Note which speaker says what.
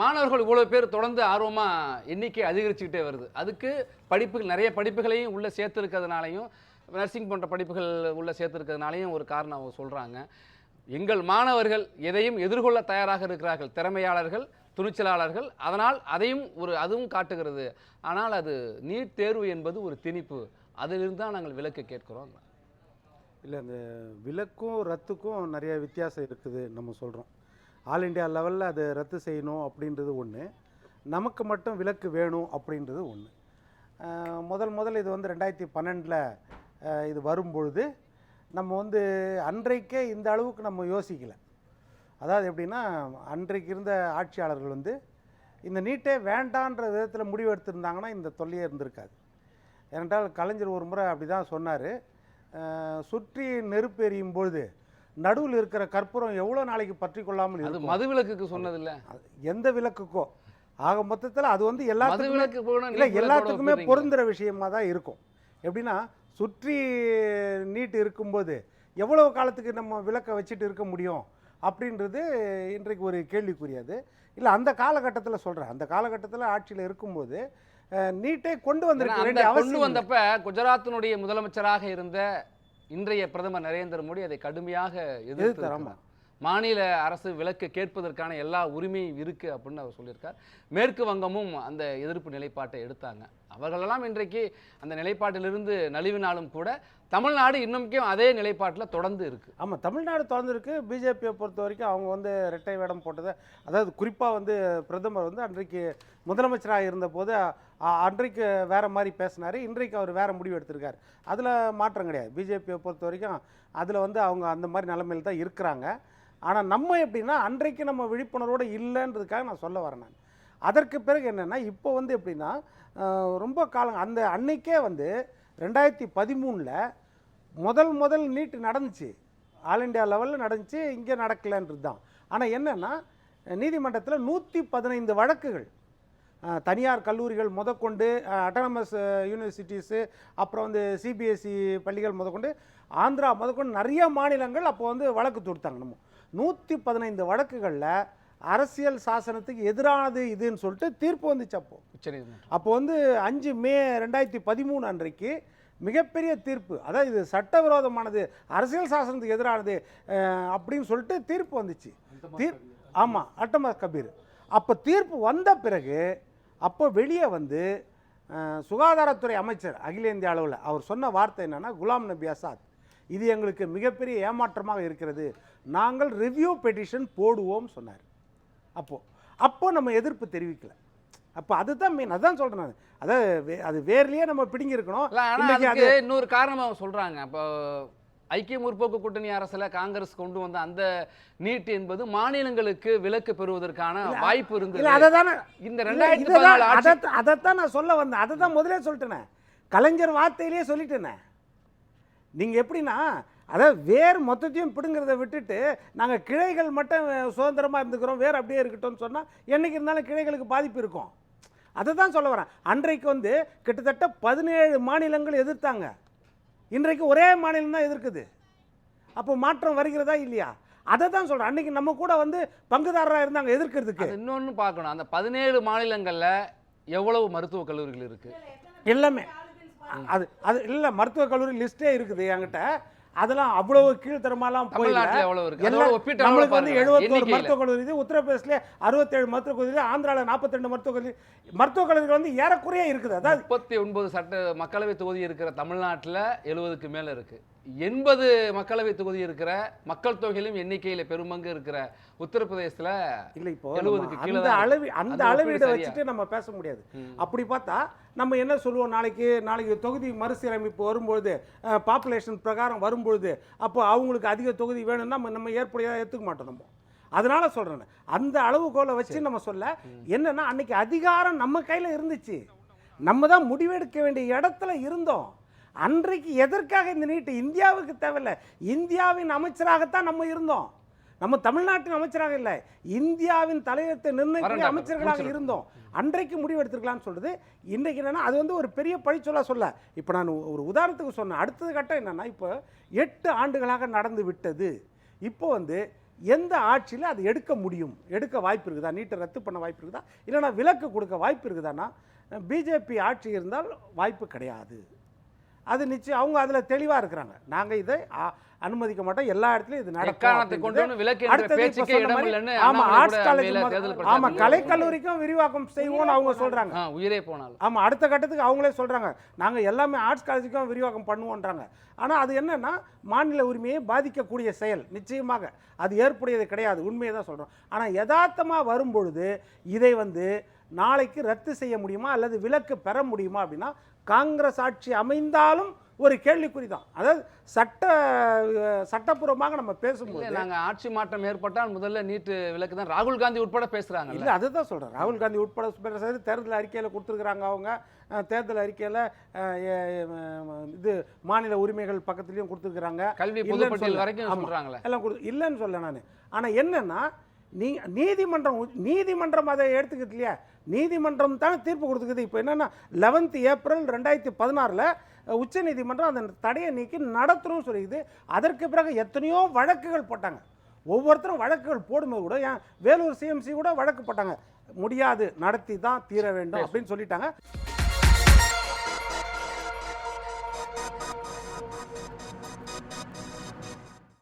Speaker 1: மாணவர்கள் இவ்வளோ பேர் தொடர்ந்து ஆர்வமாக எண்ணிக்கை அதிகரிச்சுக்கிட்டே வருது. அதுக்கு படிப்புகள் நிறைய படிப்புகளையும் உள்ளே சேர்த்து இருக்கிறதுனாலையும் நர்சிங் போன்ற படிப்புகள் உள்ள சேர்த்து இருக்கிறதுனாலையும் ஒரு காரணம் அவங்க சொல்கிறாங்க எங்கள் மாணவர்கள் எதையும் எதிர்கொள்ள தயாராக இருக்கிறார்கள். திறமையாளர்கள் துணிச்சலாளர்கள் அதனால் அதையும் ஒரு அதுவும் காட்டுகிறது. ஆனால் அது நீட் தேர்வு என்பது ஒரு திணிப்பு. அதிலிருந்து தான் நாங்கள் விலக்கு கேட்கிறோம்.
Speaker 2: இல்லை அந்த விலக்கும் ரத்துக்கும் நிறைய வித்தியாசம் இருக்குது நம்ம சொல்கிறோம் ஆல் இண்டியா லெவலில் அதை ரத்து செய்யணும் அப்படின்றது ஒன்று. நமக்கு மட்டும் விலக்கு வேணும் அப்படின்றது ஒன்று. முதல் முதல் இது வந்து ரெண்டாயிரத்தி பன்னெண்டில் இது வரும்பொழுது நம்ம வந்து அன்றைக்கே இந்த அளவுக்கு நம்ம யோசிக்கலை. அதாவது எப்படின்னா அன்றைக்கு இருந்த ஆட்சியாளர்கள் வந்து இந்த நீட்டே வேண்டான்ற விதத்தில் முடிவு எடுத்திருந்தாங்கன்னா இந்த தொல்லையே இருந்திருக்காது. ஏனென்றால் கலைஞர் ஒரு முறை அப்படி தான் சொன்னார் சுற்றி நெருப்பு எறியும் பொழுது நடுவில் இருக்கிற கற்பூரம் எவ்வளோ நாளைக்கு பற்றி கொள்ளாமல்
Speaker 1: அது
Speaker 2: இருக்கும்?
Speaker 1: மதுவிலக்குக்கு சொன்னதில்ல.
Speaker 2: எந்த விளக்குக்கோ. ஆக மொத்தத்தில் அது வந்து எல்லாத்துக்குமே இல்லை எல்லாத்துக்குமே
Speaker 1: ஒப்பிடுறீங்க.
Speaker 2: பொருந்துற விஷயமா தான் இருக்கும். எப்படின்னா சுற்றி நீட் இருக்கும்போது எவ்வளவு காலத்துக்கு நம்ம விளக்கை வச்சுட்டு இருக்க முடியும் அப்படின்றது இன்றைக்கு ஒரு கேள்விக்குரியது இல்லை அந்த காலகட்டத்தில் சொல்கிறேன் அந்த காலகட்டத்தில் ஆட்சியில் இருக்கும்போது நீட்டை கொண்டு வந்திருக்க
Speaker 1: கொண்டு. வந்தப்ப குஜராத்தினுடைய முதலமைச்சராக இருந்த இன்றைய பிரதமர் நரேந்திர மோடி அதை கடுமையாக எதிர்த்து
Speaker 2: எதிர்த்தார்,
Speaker 1: மாநில அரசு விலக்கு கேட்பதற்கான எல்லா உரிமையும் இருக்குது அப்படின்னு அவர் சொல்லியிருக்கார். மேற்கு வங்கமும் அந்த எதிர்ப்பு நிலைப்பாட்டை எடுத்தாங்க. அவர்களெல்லாம் இன்றைக்கு அந்த நிலைப்பாட்டிலிருந்து நழுவினாலும் கூட தமிழ்நாடு இன்னமும் அதே நிலைப்பாட்டில் தொடர்ந்து இருக்குது
Speaker 2: ஆமாம் தமிழ்நாடு திறந்துருக்கு பிஜேபியை பொறுத்த வரைக்கும் அவங்க வந்து இரட்டை வேடம் போட்டதை அதாவது குறிப்பாக வந்து பிரதமர் வந்து அன்றைக்கு முதலமைச்சராக இருந்தபோது அன்றைக்கு வேற மாதிரி பேசினார். இன்றைக்கு அவர் வேறு முடிவு எடுத்திருக்கார். அதில் மாற்றம் கிடையாது. பிஜேபியை பொறுத்த வரைக்கும் அதில் வந்து அவங்க அந்த மாதிரி நிலைமையில் தான் இருக்கிறாங்க. ஆனால் நம்ம எப்படின்னா அன்றைக்கு நம்ம விழிப்புணர்வோடு இல்லைன்றதுக்காக நான் சொல்ல வரேன் நான். அதற்கு பிறகு என்னென்னா இப்போ வந்து எப்படின்னா ரொம்ப காலம் அந்த அன்னைக்கே வந்து ரெண்டாயிரத்தி பதிமூணில் முதல் முதல் நீட் நடந்துச்சு. ஆல் இண்டியா லெவலில் நடந்துச்சு இங்கே நடக்கலைன்றது தான். ஆனால் என்னென்னா நீதிமன்றத்தில் நூற்றி பதினைந்து வழக்குகள். தனியார் கல்லூரிகள் முதற்கொண்டு அட்டானமஸ் யூனிவர்சிட்டிஸு அப்புறம் வந்து சிபிஎஸ்சி பள்ளிகள் முதற்கொண்டு ஆந்திரா முதற்கொண்டு நிறைய மாநிலங்கள் அப்போ வந்து வழக்கு தொடுத்தாங்க நம்ம. நூற்றி பதினைந்து வழக்குகளில் அரசியல் சாசனத்துக்கு எதிரானது இதுன்னு சொல்லிட்டு தீர்ப்பு வந்துச்சு அப்போ.
Speaker 1: உச்சநீதிமன்றம்.
Speaker 2: அப்போ வந்து அஞ்சு மே ரெண்டாயிரத்தி பதிமூணு அன்றைக்கு மிகப்பெரிய தீர்ப்பு அதாவது இது சட்டவிரோதமானது அரசியல் சாசனத்துக்கு எதிரானது அப்படின்னு சொல்லிட்டு தீர்ப்பு வந்துச்சு. தீர் ஆமாம் அட்டமா கபீர். அப்போ தீர்ப்பு வந்த பிறகு அப்போ வெளியே வந்து சுகாதாரத்துறை அமைச்சர் அகில இந்திய அளவில் அவர் சொன்ன வார்த்தை என்னன்னா குலாம் நபி ஆசாத் இது எங்களுக்கு மிகப்பெரிய ஏமாற்றமாக இருக்கிறது. நாங்கள் ரிவ்யூ பெட்டிஷன் போடுவோம் சொன்னார். அப்போ அப்போ நம்ம எதிர்ப்பு தெரிவிக்கல. அப்போ அதுதான் மெயின் அதான் சொல்றேன் நான். அதாவது அது வேர்லயே நம்ம பிடுங்கி இருக்கணும்
Speaker 1: இல்ல ஆனா
Speaker 2: இன்னைக்கு
Speaker 1: அதுக்கு
Speaker 2: அது
Speaker 1: இன்னொரு காரணம் அவங்க சொல்றாங்க. இப்போ ஐக்கிய முற்போக்கு கூட்டணி அரசுல காங்கிரஸ் கொண்டு வந்த அந்த நீட் என்பது மாநிலங்களுக்கு விலக்கு பெறுவதற்கான வாய்ப்பு இருந்தது.
Speaker 2: அதை தானே
Speaker 1: இந்த ரெண்டாயிரத்தி
Speaker 2: அதைத்தான் நான் சொல்ல வந்தேன். அதை தான் முதலே சொல்லிட்டேனே. கலைஞர் வார்த்தையிலேயே சொல்லிட்டேனே. நீங்க எப்படின்னா அதாவது வேர் மொத்தத்தையும் பிடுங்கிறத விட்டுட்டு நாங்கள் கிளைகள் மட்டும் சுதந்திரமாக இருந்துக்கிறோம் வேர் அப்படியே இருக்கட்டும்னு சொன்னால் என்னைக்கு இருந்தாலும் கிளைகளுக்கு பாதிப்பு இருக்கும். அதை தான் சொல்ல வரேன். அன்றைக்கு வந்து கிட்டத்தட்ட பதினேழு மாநிலங்கள் எதிர்த்தாங்க. இன்றைக்கு ஒரே மாநிலம் தான் எதிர்க்குது. அப்போ மாற்றம் வருகிறதா இல்லையா? அதை தான் சொல்கிறேன் அன்னைக்கு நம்ம கூட வந்து பங்குதாரராக இருந்தாங்க எதிர்க்கிறதுக்கு.
Speaker 1: அது இன்னொன்னு பார்க்கணும். அந்த பதினேழு மாநிலங்கள்ல எவ்வளவு மருத்துவக் கல்லூரிகள் இருக்கு?
Speaker 2: எல்லாமே. அது அது இல்லை மருத்துவக் கல்லூரி லிஸ்ட்டே இருக்குது என்கிட்ட. அதெல்லாம் அவ்வளவு கீழ்த்தரமாலாம் போயில நம்மளுக்கு வந்து எழுபத்தோரு. மருத்துவக் கல்லூரி இது உத்தரப்பிரதேசிலே அறுபத்தேழு மருத்துவக் கல்லூரி ஆந்திராவில் நாற்பத்தி மருத்துவக் கல்லூரி. மருத்துவக் கல்லூரிகள் வந்து ஏறக்குறைய இருக்குது. அதாவது
Speaker 1: முப்பத்தி ஒன்பது சட்ட மக்களவை தொகுதி இருக்கிற தமிழ்நாட்டுல எழுபதுக்கு மேல இருக்கு. எண்பது மக்களவை தொகுதி இருக்கிற மக்கள் தொகையிலும் எண்ணிக்கையில பெரும்பங்கு இருக்கிற உத்தரப்பிரதேசத்துல
Speaker 2: இல்லை இப்போ அந்த அளவி அந்த அளவீடை? வச்சுட்டு நம்ம பேச முடியாது. அப்படி பார்த்தா நம்ம என்ன சொல்லுவோம் நாளைக்கு? நாளைக்கு தொகுதி மறுசீரமைப்பு வரும்பொழுது பாப்புலேஷன் பிரகாரம் வரும்பொழுது அப்போ அவங்களுக்கு அதிக தொகுதி வேணும்னா நம்ம நம்ம ஏற்புடையாக ஏற்றுக்க மாட்டோம் நம்ம. அதனால சொல்றேன் அந்த அளவுகோலை வச்சு நம்ம சொல்ல என்னன்னா அன்னைக்கு அதிகாரம் நம்ம கையில் இருந்துச்சு. நம்ம தான் முடிவெடுக்க வேண்டிய இடத்துல இருந்தோம். அன்றைக்கு எதற்காக இந்த நீட்டு இந்தியாவுக்கு தேவையில்லை? இந்தியாவின் அமைச்சராகத்தான் நம்ம இருந்தோம். நம்ம தமிழ்நாட்டின் அமைச்சராக இல்லை. இந்தியாவின் தலையத்தை நிர்ணயிக்கிற அமைச்சர்களாக. இருந்தோம். அன்றைக்கு முடிவு எடுத்துக்கலாம்னு சொல்றது. இன்றைக்கு என்னன்னா அது வந்து ஒரு பெரிய பழிச்சொல்லா சொல்ல. இப்போ நான் ஒரு உதாரணத்துக்கு சொன்னேன். அடுத்தது கட்டம் என்னன்னா இப்போ எட்டு ஆண்டுகளாக நடந்து விட்டது. இப்போ வந்து எந்த ஆட்சியில் அது எடுக்க முடியும்? எடுக்க வாய்ப்பு இருக்குதா? நீட்டை ரத்து பண்ண வாய்ப்பு இருக்குதா? இல்லைன்னா விலக்கு கொடுக்க வாய்ப்பு இருக்குதானா பிஜேபி ஆட்சி இருந்தால் வாய்ப்பு கிடையாது. அது நிச்சயம் அவங்க அதில் தெளிவாக இருக்கிறாங்க. நாங்கள் இதை அனுமதிக்க மாட்டோம். எல்லா இடத்துலையும் இது நடக்கும் ஆமா ஆர்ட்ஸ் காலேஜ் ஆமா
Speaker 1: பிரச்சாரத்துல
Speaker 2: கலை கல்லூரிக்கும் விரிவாக்கம் செய்வோம்னு அவங்க சொல்றாங்க.
Speaker 1: உயிரே போனாலும்.
Speaker 2: ஆமா அடுத்த கட்டத்துக்கு அவங்களே சொல்றாங்க. நாங்க எல்லாமே ஆர்ட்ஸ் காலேஜுக்கும் விரிவாக்கம் பண்ணுவோன்றாங்க. ஆனா அது என்னன்னா மாநில உரிமையை பாதிக்கக்கூடிய செயல் நிச்சயமாக. அது ஏற்புடையது கிடையாது உண்மையை தான் சொல்றோம். ஆனா யதார்த்தமா வரும்பொழுது இதை வந்து நாளைக்கு ரத்து செய்ய முடியுமா அல்லது விலக்கு பெற முடியுமா அப்படின்னா காங்கிரஸ் ஆட்சி அமைந்தாலும் ஒரு கேள்விக்குறி தான் அதாவது சட்ட சட்டப்பூர்வமாக நம்ம பேசும்போது
Speaker 1: நாங்க ஆட்சி மாற்றம் ஏற்பட்டால் முதல்ல நீட்டு விலக்கு தான் ராகுல் காந்தி உட்பட பேசுறாங்கல்ல?
Speaker 2: இல்லை அதுதான் சொல்கிறேன் ராகுல் காந்தி உட்பட பேசுறது தேர்தல் அறிக்கையில் கொடுத்துருக்குறாங்க அவங்க. தேர்தல் அறிக்கையில் இது மாநில உரிமைகள் பக்கத்துலேயும் கொடுத்துருக்குறாங்க.
Speaker 1: கல்வி. வரைக்கும்
Speaker 2: ஆமா.
Speaker 1: சொல்றாங்களே.
Speaker 2: எல்லாம் கொடு இல்லைன்னு சொல்ல நான். ஆனால் என்னன்னா நீ நீதிமன்றம் நீதிமன்றம் அதை எடுத்துக்கிட்டு இல்லையா? நீதிமன்றம் தானே தீர்ப்பு கொடுத்துக்குது. இப்போ என்னன்னா லெவன்த் ஏப்ரல் ரெண்டாயிரத்தி பதினாறில் உச்ச நீதிமன்றம் அந்த தடையை நீக்கி நடத்தணும்னு சொல்லிக்குது. அதற்கு பிறகு எத்தனையோ வழக்குகள் போட்டாங்க. ஒவ்வொருத்தரும் வழக்குகள் போடும்போது கூட ஏன் வேலூர் சிஎம்சி கூட வழக்கு போட்டாங்க. முடியாது நடத்தி தான் தீர வேண்டும் அப்படின்னு சொல்லிட்டாங்க.